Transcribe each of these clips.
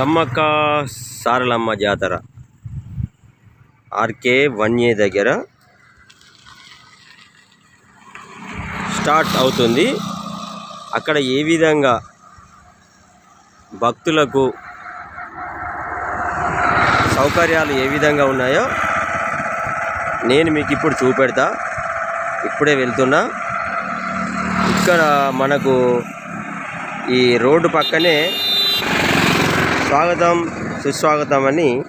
సమ్మక్క సారలమ్మ జాతర. RK one ఏ దగ్గర start అవుతుంది. అక్కడ ఏ విధంగా భక్తులకు సౌకర్యాలు ఏ విధంగా ఉన్నాయో నేను మీకు ఇప్పుడు చూపెడతా. ఇప్పుడే వెళ్తున్నా. ఇక్కడ మనకు ఈ రోడ్డు పక్కనే స్వాగతం సుస్వాగతం అని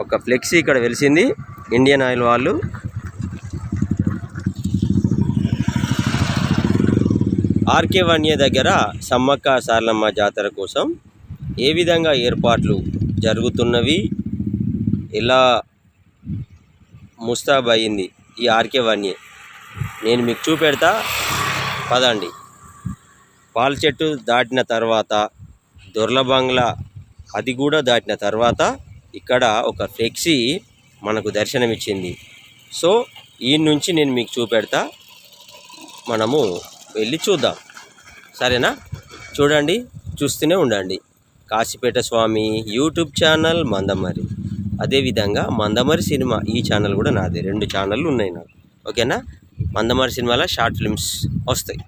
ఒక ఫ్లెక్సీ ఇక్కడ వెలిసింది ఇండియన్ ఆయిల్ వాళ్ళు. ఆర్కే వన్య దగ్గర సమ్మక్క సారలమ్మ జాతర కోసం ఏ విధంగా ఏర్పాట్లు జరుగుతున్నవి ఎలా ముస్తాబ్ అయింది ఈ ఆర్కే వన్య? నేను మీకు చూపెడతా. పదండి. పాల చెట్టు దాటిన తర్వాత దొర్లబంగ్లా అది కూడా దాటిన తర్వాత ఇక్కడ ఒక ఫ్లెక్సీ మనకు దర్శనమిచ్చింది. సో ఈ నుంచి నేను మీకు చూపెడతా. మనము వెళ్ళి చూద్దాం. సరేనా? చూడండి చూస్తూనే ఉండండి. Kasipet Swami YouTube channel Mandamarri. అదేవిధంగా మందమరి సినిమా ఈ ఛానల్ కూడా నాదే. రెండు ఛానళ్ళు ఉన్నాయి నాకు. ఓకేనా? మందమరి సినిమాలో షార్ట్ ఫిల్మ్స్ వస్తాయి.